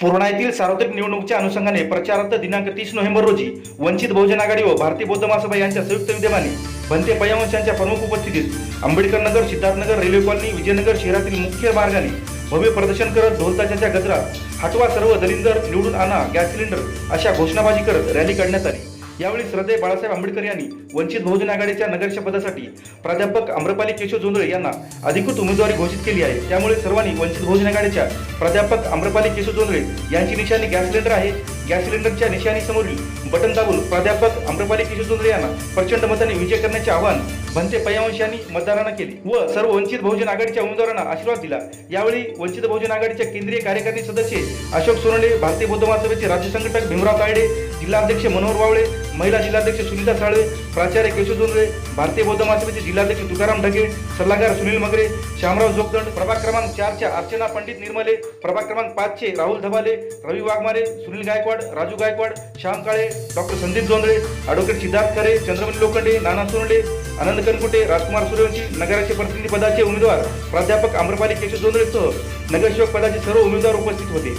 पूर्णा येथील सार्वत्रिक निवडणुकीच्या अनुषंगाने प्रचारार्थ दिनांक तीस नोव्हेंबर रोजी वंचित बहुजन आघाडी व भारतीय बौद्ध महासभा यांच्या संयुक्त विद्यमाने भंते पयावंशांच्या प्रमुख उपस्थितीत आंबेडकर नगर सिद्धार्थनगर रेल्वे कॉलनी विजयनगर शहरातील मुख्य मार्गाने भव्य प्रदर्शन करत ढोलताशाच्या गजरात हटवा सर्व दलिंदर निवडून आणा गॅस सिलेंडर अशा घोषणाबाजी करत रॅली काढण्यात आली. यावेळी श्रद्धे बाळासाहेब आंबेडकर यांनी वंचित बहुजन आघाडीच्या नगरच्या पदासाठी प्राध्यापक आम्रपाली केशव जोंधळे यांना अधिकृत उमेदवारी घोषित केली आहे. त्यामुळे सर्वांनी वंचित बहुजन आघाडीच्या प्राध्यापक आम्रपाली केशव जोंधळे यांची निशाणी गॅस सिलेंडर आहे. गॅस सिलेंडरच्या निशाणीसमोरील बटन दाबून प्राध्यापक आम्रपाली केशव जोंधळे यांना प्रचंड मताने विजय करण्याचे आवाहन भंते पयावंश यांनी मतदारांना केले व सर्व वंचित बहुजन आघाडीच्या उमेदवारांना आशीर्वाद दिला. यावेळी वंचित बहुजन आघाडीच्या केंद्रीय कार्यकारिणी सदस्य अशोक सोनडे भारतीय बौद्ध महासभेचे राज्य संघटक भीमराव तायडे जिल्हाध्यक्ष मनोहर वावळे महिला जिल्हाध्यक्ष सुनीता साळवे प्राचार्य केशव जोंधळे भारतीय बौद्ध महासभेचे जिल्हाध्यक्ष तुकाराम ढगे सल्लागार सुनील मगरे श्यामराव जोगदंड प्रभाग क्रमांक चारच्या अर्चना पंडित निर्मले प्रभाग क्रमांक पाचचे राहुल धबाले रवी वाघमारे सुनील गायकवाड राजू गायकवाड श्याम काळे डॉक्टर संदीप जोंधळे ॲडव्होकेट सिद्धार्थ खरे चंद्रमणी लोखंडे नाना सोनडे आनंद कनकुटे राजकुमार सूर्यवंशी नगराचे प्रतिनिधी पदाचे उमेदवार प्राध्यापक आम्रपाली केशव जोंधळेसह नगरसेवक पदाचे सर्व उमेदवार उपस्थित होते.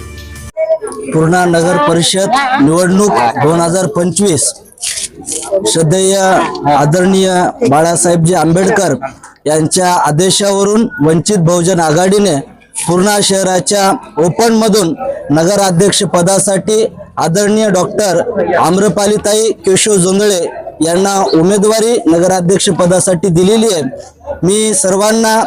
पूर्णा नगर परिषद निवडणूक दोन हजार पंचवीस श्रद्धेय आदरणीय बाळासाहेबजी आंबेडकर यांच्या आदेशावरून वंचित बहुजन आघाडीने पूर्णा शहराच्या ओपनमधून नगराध्यक्ष पदासाठी आदरणीय डॉक्टर आम्रपालिताई केशव जोंधळे यांना उमेदवारी नगराध्यक्ष पदासाठी दिलेली आहे. मी सर्वांना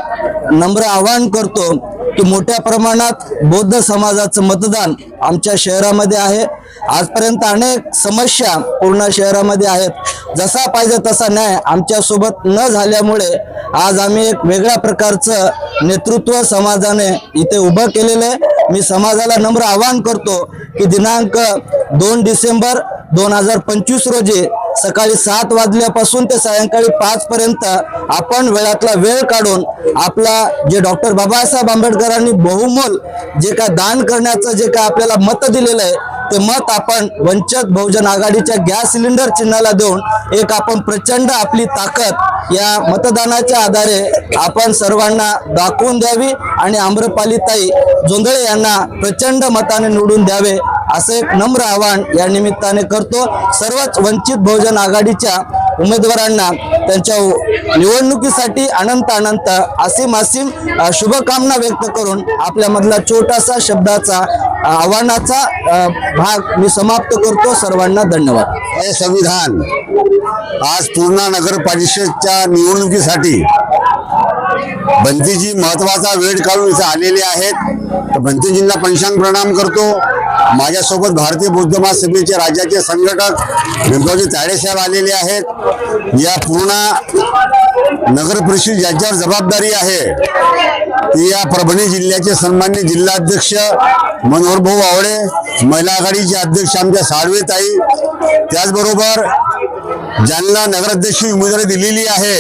नम्र आवाहन करतो की मोठ्या प्रमाणात बौद्ध समाजाचं मतदान आमच्या शहरामध्ये आहे. आजपर्यंत अनेक समस्या पूर्ण शहरामध्ये आहेत. जसा पाहिजे तसा न्याय आमच्यासोबत न झाल्यामुळे आज आम्ही एक वेगळ्या प्रकारचं नेतृत्व समाजाने इथे उभं केलेलं आहे. मी समाजाला नम्र आवाहन करतो की दिनांक दोन डिसेंबर दोन हजार पंचवीस रोजी सकाळी सात वाजल्यापासून ते सायंकाळी पाच पर्यंत आपण वेळातला वेळ काढून आपला जे डॉक्टर बाबासाहेब आंबेडकरांनी बहुमोल जे काय दान करण्याचं जे काय आपल्याला मत दिलेलं आहे ते मत आपण वंचित बहुजन आघाडीच्या गॅस सिलेंडर चिन्हाला देऊन एक आपण प्रचंड आपली ताकद या मतदानाच्या आधारे आपण सर्वांना दाखवून द्यावी आणि आम्रपालीताई जोंधळे यांना प्रचंड मताने निवडून द्यावे असं एक नम्र आवाहन या निमित्ताने करतो. सर्वच वंचित बहुजन आघाडीच्या उमेदवारांना त्यांच्या निवडणुकीसाठी अनंत अनंत असीम असीम शुभकामना व्यक्त करून आपल्यामधला छोटासा शब्दाचा आव्हानाचा भाग मी समाप्त करतो. सर्वांना धन्यवाद. हे संविधान आज पूर्णा नगर परिषदच्या निवडणुकीसाठी बंतीजी महत्त्वाचा वेळ काढून इथे आलेले आहेत. तर बंतीजींना पंचांग प्रणाम करतो. माझ्यासोबत भारतीय बौद्ध महासभेचे राज्याचे संघटक भीमरावजी तायडेसाहेब आलेले आहेत. या पूर्णा नगर परिषद ज्याच्यावर जबाबदारी आहे या परभणी जिल्ह्याचे सन्मान्य जिल्हाध्यक्ष मनोहर भाऊ आवडे महिला आघाडीचे अध्यक्ष आमच्या साळवेताई त्याचबरोबर ज्यांना नगराध्यक्ष उमेदवारी दिलेली आहे.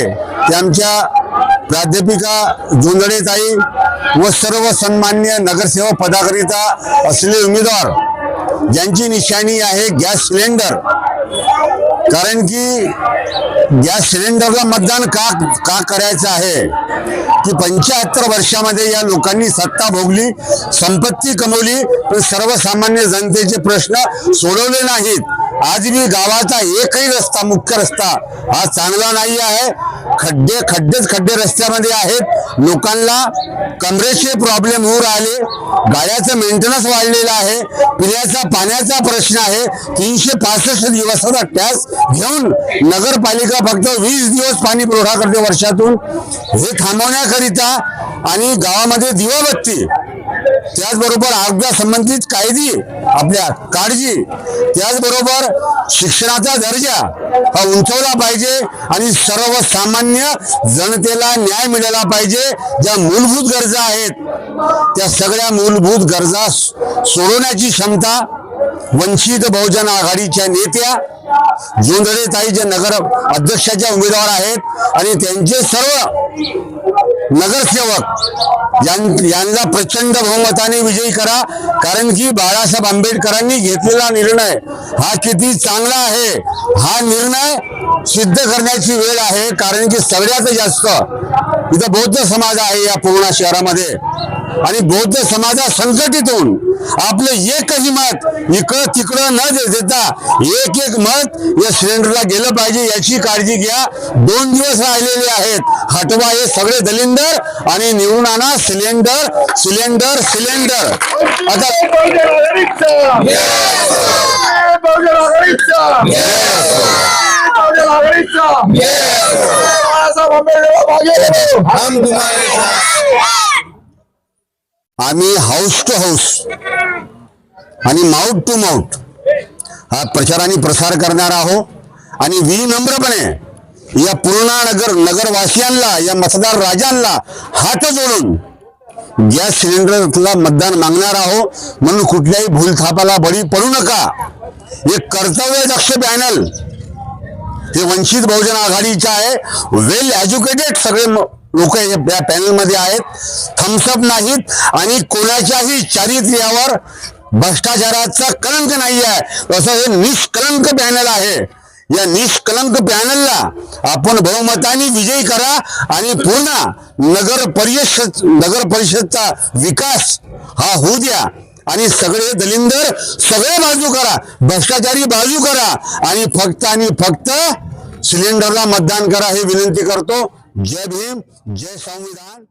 ते आमच्या प्राध्यापिका जोंधळेताई व सर्व सन्मान्य नगरसेवक पदाकरिता असलेले उमेदवार ज्यांची निशाणी आहे गॅस सिलेंडर. कारण की गॅस सिलेंडरला मतदान का का करायचं आहे? की पंच्याहत्तर वर्षामध्ये या लोकांनी सत्ता भोगली संपत्ती कमवली पण सर्वसामान्य जनतेचे प्रश्न सोडवले नाहीत. आज मी गावाचा एकही रस्ता मुख्य रस्ता हा चांगला नाही आहे. खड्डे खड्डेच खड्डे रस्त्यामध्ये आहेत. लोकांना कमरेचे प्रॉब्लेम होऊ राहिले. गाड्याचं मेंटेनन्स वाढलेलं आहे. पिण्याचा पाण्याचा प्रश्न आहे. तीनशे पासष्ट दिवसाचा टॅक्स घेऊन नगरपालिका फक्त वीस दिवस पाणी पुरवठा करते वर्षातून. हे थांबवण्याकरिता आणि गावामध्ये दिवाबत्ती त्याचबरोबर आरोग्या संबंधित कायदी आपल्या काळजी त्याचबरोबर शिक्षणाचा दर्जा हा उंचवला पाहिजे आणि सर्वसामान्य जनतेला न्याय मिळाला पाहिजे. ज्या मूलभूत गरजा आहेत त्या सगळ्या मूलभूत गरजा सोडवण्याची क्षमता वंचित बहुजन आघाडीच्या नेत्या जोंधळे नगर अध्यक्षाच्या उमेदवार आहेत आणि त्यांचे सर्व नगरसेवक यां- यांना प्रचंड बहुमताने विजयी करा कारण की बाळासाहेब आंबेडकरांनी घेतलेला निर्णय हा किती चांगला आहे हा निर्णय सिद्ध करण्याची वेळ आहे कारण की सगळ्यात जास्त इथं बौद्ध समाज आहे या पूर्ण शहरामध्ये. आणि बौद्ध समाजा संघटितून आपलं एकही मत इकडं तिकडं न दे- देता एक एक मत या सिलेंडरला गेलं पाहिजे याची काळजी घ्या. दोन दिवस राहिलेले आहेत. हटवा हे सगळे दलिंदर आणि निवडून आणा सिलेंडर सिलेंडर सिलेंडर. आता आम्ही हाऊस टू हाऊस आणि माउथ टू माउथ हा प्रचाराने प्रसार करणार आहोत. आणि विनम्रपणे या पूर्णा नगर नगरवासियांना या मतदार राजांना हात जोडून गॅस सिलेंडरला मतदान मागणार आहोत. म्हणून कुठल्याही भूलथापाला बळी पडू नका. एक कर्तव्य दक्ष पॅनल हे वंचित बहुजन आघाडीचे आहे. वेल एज्युकेटेड सगळे लोक या पॅनलमध्ये आहेत. थम्सअप नाहीत आणि कोणाच्याही चारित्र्यावर भ्रष्टाचाराचा कलंक नाही आहे असं हे निष्कलंक पॅनल आहे. या निष्कलंक पॅनलला आपण बहुमताने विजयी करा आणि पुन्हा नगर परिषद नगर परिषदचा विकास हा होऊ द्या. आणि सगळे दलिंदर सगळे बाजू करा. भ्रष्टाचारी बाजू करा. आणि फक्त आणि फक्त सिलेंडरला मतदान करा हे विनंती करतो. जय भीम जय संविधान.